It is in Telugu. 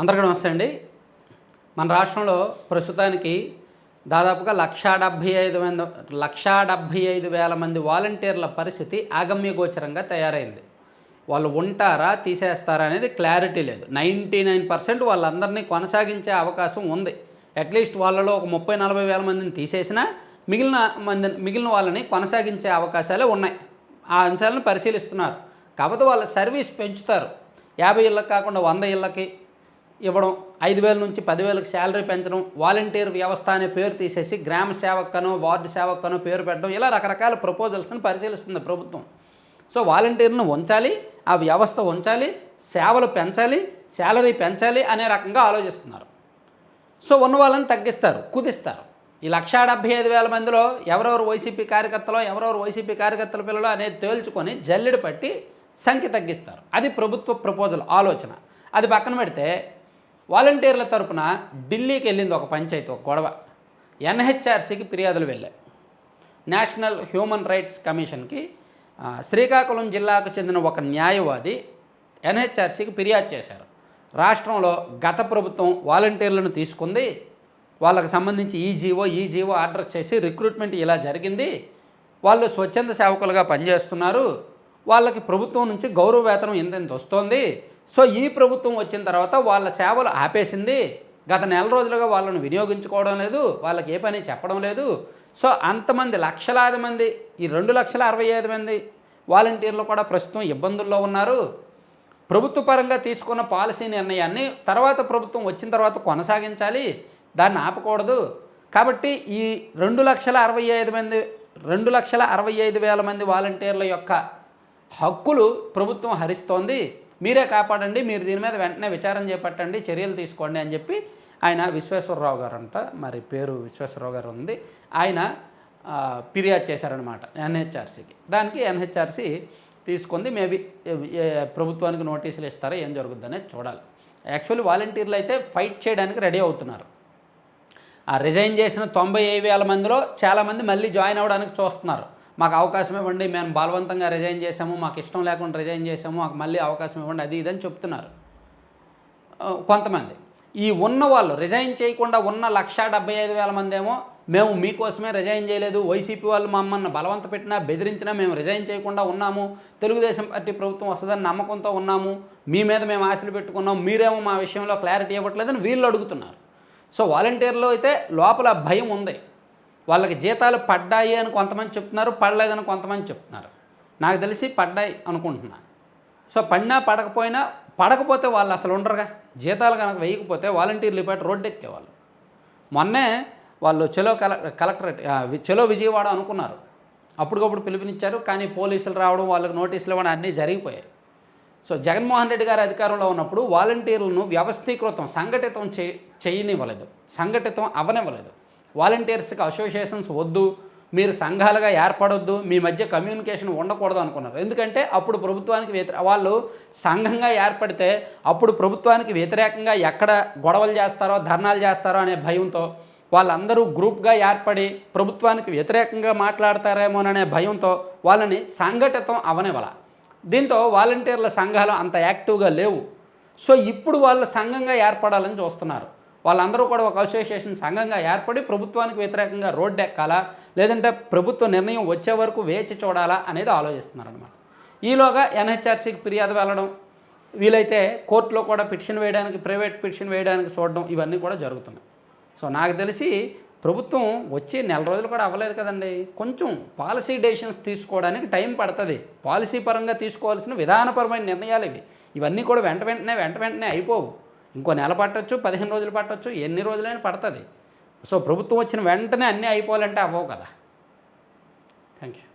అందరికీ నమస్తే అండి. మన రాష్ట్రంలో ప్రస్తుతానికి దాదాపుగా లక్షా డెబ్భై ఐదు మంది లక్షా డెబ్భై ఐదు వేల మంది వాలంటీర్ల పరిస్థితి ఆగమ్యగోచరంగా తయారైంది. వాళ్ళు ఉంటారా తీసేస్తారా అనేది క్లారిటీ లేదు. నైంటీ నైన్ పర్సెంట్ వాళ్ళందరినీ కొనసాగించే అవకాశం ఉంది. అట్లీస్ట్ వాళ్ళలో ఒక ముప్పై నలభై వేల మందిని తీసేసినా మిగిలిన మంది మిగిలిన వాళ్ళని కొనసాగించే అవకాశాలే ఉన్నాయి. ఆ అంశాలను పరిశీలిస్తున్నారు. కాకపోతే వాళ్ళ సర్వీస్ పెంచుతారు. యాభై ఇళ్ళకి కాకుండా వంద ఇళ్ళకి ఇవ్వడం ఐదు వేల నుంచి పదివేలకు శాలరీ పెంచడం వాలంటీర్ వ్యవస్థ అనే పేరు తీసేసి గ్రామ సేవక్కనో వార్డు సేవక్కనో పేరు పెట్టడం ఇలా రకరకాల ప్రపోజల్స్ని పరిశీలిస్తుంది ప్రభుత్వం. సో వాలంటీర్ను ఉంచాలి ఆ వ్యవస్థ ఉంచాలి సేవలు పెంచాలి శాలరీ పెంచాలి అనే రకంగా ఆలోచిస్తున్నారు. సో ఉన్న వాళ్ళని తగ్గిస్తారు కుదిస్తారు. ఈ లక్షా డెబ్భై ఐదు వేల మందిలో ఎవరెవరు వైసీపీ కార్యకర్తలో ఎవరెవరు వైసీపీ కార్యకర్తల పిల్లలు అనేది తేల్చుకొని జల్లెడు పట్టి సంఖ్య తగ్గిస్తారు. అది ప్రభుత్వ ప్రపోజల్ ఆలోచన. అది పక్కన పెడితే వాలంటీర్ల తరపున ఢిల్లీకి వెళ్ళింది ఒక పంచాయతీ ఒక గొడవ. ఎన్హెచ్ఆర్సీకి ఫిర్యాదులు వెళ్ళాయి. నేషనల్ హ్యూమన్ రైట్స్ కమిషన్కి శ్రీకాకుళం జిల్లాకు చెందిన ఒక న్యాయవాది ఎన్హెచ్ఆర్సీకి ఫిర్యాదు చేశారు. రాష్ట్రంలో గత ప్రభుత్వం వాలంటీర్లను తీసుకుంది. వాళ్ళకి సంబంధించి ఈ జీవో ఈ జీవో ఆర్డర్ చేసి రిక్రూట్మెంట్ ఇలా జరిగింది. వాళ్ళు స్వచ్ఛంద సేవకులుగా పనిచేస్తున్నారు. వాళ్ళకి ప్రభుత్వం నుంచి గౌరవ వేతనం ఇంత వస్తోంది? సో ఈ ప్రభుత్వం వచ్చిన తర్వాత వాళ్ళ సేవలు ఆపేసింది. గత నెల రోజులుగా వాళ్ళని వినియోగించుకోవడం లేదు. వాళ్ళకి ఏ పని చెప్పడం లేదు. సో అంతమంది లక్షలాది మంది ఈ రెండు లక్షల అరవై ఐదు మంది వాలంటీర్లు కూడా ప్రస్తుతం ఇబ్బందుల్లో ఉన్నారు. ప్రభుత్వ పరంగా తీసుకున్న పాలసీ నిర్ణయాన్ని తర్వాత ప్రభుత్వం వచ్చిన తర్వాత కొనసాగించాలి. దాన్ని ఆపకూడదు. కాబట్టి ఈ రెండు లక్షల అరవై ఐదు మంది రెండు లక్షల అరవై ఐదు వేల మంది వాలంటీర్ల యొక్క హక్కులు ప్రభుత్వం హరిస్తోంది మీరే కాపాడండి మీరు దీని మీద వెంటనే విచారం చేపట్టండి చర్యలు తీసుకోండి అని చెప్పి ఆయన విశ్వేశ్వరరావు గారు అంట మరి పేరు విశ్వేశ్వరరావు గారు ఉంది. ఆయన ఫిర్యాదు చేశారనమాట ఎన్హెచ్ఆర్సీకి. దానికి ఎన్హెచ్ఆర్సీ తీసుకుంది మేబీ ప్రభుత్వానికి నోటీసులు ఇస్తారా ఏం జరుగుద్ది చూడాలి. యాక్చువల్లీ వాలంటీర్లు అయితే ఫైట్ చేయడానికి రెడీ అవుతున్నారు. ఆ రిజైన్ చేసిన తొంభై ఐదు వేల మందిలో చాలామంది మళ్ళీ జాయిన్ అవ్వడానికి చూస్తున్నారు. మాకు అవకాశం ఇవ్వండి మేము బలవంతంగా రిజైన్ చేసాము మాకు ఇష్టం లేకుండా రిజైన్ చేసాము మాకు మళ్ళీ అవకాశం ఇవ్వండి అది ఇదని చెప్తున్నారు. కొంతమంది. ఈ ఉన్న వాళ్ళు రిజైన్ చేయకుండా ఉన్న లక్షా డెబ్బై ఐదు వేల మంది ఏమో మేము మీకోసమే రిజైన్ చేయలేదు వైసీపీ వాళ్ళు మమ్మల్ని బలవంత పెట్టినా బెదిరించినా మేము రిజైన్ చేయకుండా ఉన్నాము తెలుగుదేశం పార్టీ ప్రభుత్వం వస్తుందని నమ్మకంతో ఉన్నాము మీ మీద మేము ఆశలు పెట్టుకున్నాం మీరేమో మా విషయంలో క్లారిటీ ఇవ్వట్లేదని వీళ్ళు అడుగుతున్నారు. సో వాలంటీర్లో అయితే లోపల భయం ఉంది. వాళ్ళకి జీతాలు పడ్డాయి అని కొంతమంది చెప్తున్నారు పడలేదని కొంతమంది చెప్తున్నారు. నాకు తెలిసి పడ్డాయి అనుకుంటున్నా. సో పడినా పడకపోయినా పడకపోతే వాళ్ళు అసలు ఉండరుగా. జీతాలు కనుక వేయకపోతే వాలంటీర్లు ఇప్పటి రోడ్డు ఎక్కేవాళ్ళు మొన్నే వాళ్ళు చెలో కల కలెక్టరేట్ చెలో విజయవాడ అనుకున్నారు. అప్పటికప్పుడు పిలుపునిచ్చారు కానీ పోలీసులు రావడం వాళ్ళకి నోటీసులు ఇవ్వడం అన్నీ జరిగిపోయాయి. సో జగన్మోహన్ రెడ్డి గారు అధికారంలో ఉన్నప్పుడు వాలంటీర్లను వ్యవస్థీకృతం సంఘటితం చే చేయనివ్వలేదు. సంఘటితం అవనివ్వలేదు. వాలంటీర్స్కి అసోసియేషన్స్ వద్దు మీరు సంఘాలుగా ఏర్పడొద్దు మీ మధ్య కమ్యూనికేషన్ ఉండకూడదు అనుకున్నారు. ఎందుకంటే అప్పుడు ప్రభుత్వానికి వ్యతిరే వాళ్ళు సంఘంగా ఏర్పడితే అప్పుడు ప్రభుత్వానికి వ్యతిరేకంగా ఎక్కడ గొడవలు చేస్తారో ధర్నాలు చేస్తారో అనే భయంతో వాళ్ళందరూ గ్రూప్గా ఏర్పడి ప్రభుత్వానికి వ్యతిరేకంగా మాట్లాడతారేమోననే భయంతో వాళ్ళని సంఘటితం అవనివ్వాల. దీంతో వాలంటీర్ల సంఘాలు అంత యాక్టివ్గా లేవు. సో ఇప్పుడు వాళ్ళ సంఘంగా ఏర్పడాలని చూస్తున్నారు. వాళ్ళందరూ కూడా ఒక అసోసియేషన్ సంఘంగా ఏర్పడి ప్రభుత్వానికి వ్యతిరేకంగా రోడ్డు ఎక్కాలా లేదంటే ప్రభుత్వ నిర్ణయం వచ్చే వరకు వేచి చూడాలా అనేది ఆలోచిస్తున్నారనమాట ఈలోగా ఎన్హెచ్ఆర్సీకి ఫిర్యాదు వెళ్ళడం వీలైతే కోర్టులో కూడా పిటిషన్ వేయడానికి ప్రైవేట్ పిటిషన్ వేయడానికి చూడడం ఇవన్నీ కూడా జరుగుతున్నాయి. సో నాకు తెలిసి ప్రభుత్వం వచ్చి నెల రోజులు కూడా అవ్వలేదు కదండి. కొంచెం పాలసీ డెసిషన్స్ తీసుకోవడానికి టైం పడుతుంది. పాలసీ పరంగా తీసుకోవాల్సిన విధానపరమైన నిర్ణయాలు ఇవి. ఇవన్నీ కూడా వెంట వెంటనే వెంట వెంటనే అయిపోవు. ఇంకో నెల పట్టొచ్చు పదిహేను రోజులు పట్టొచ్చు ఎన్ని రోజులైనా పడుతుంది. సో ప్రభుత్వం వచ్చిన వెంటనే అన్నీ అయిపోవాలంటే అవ్వవు కదా. Thank you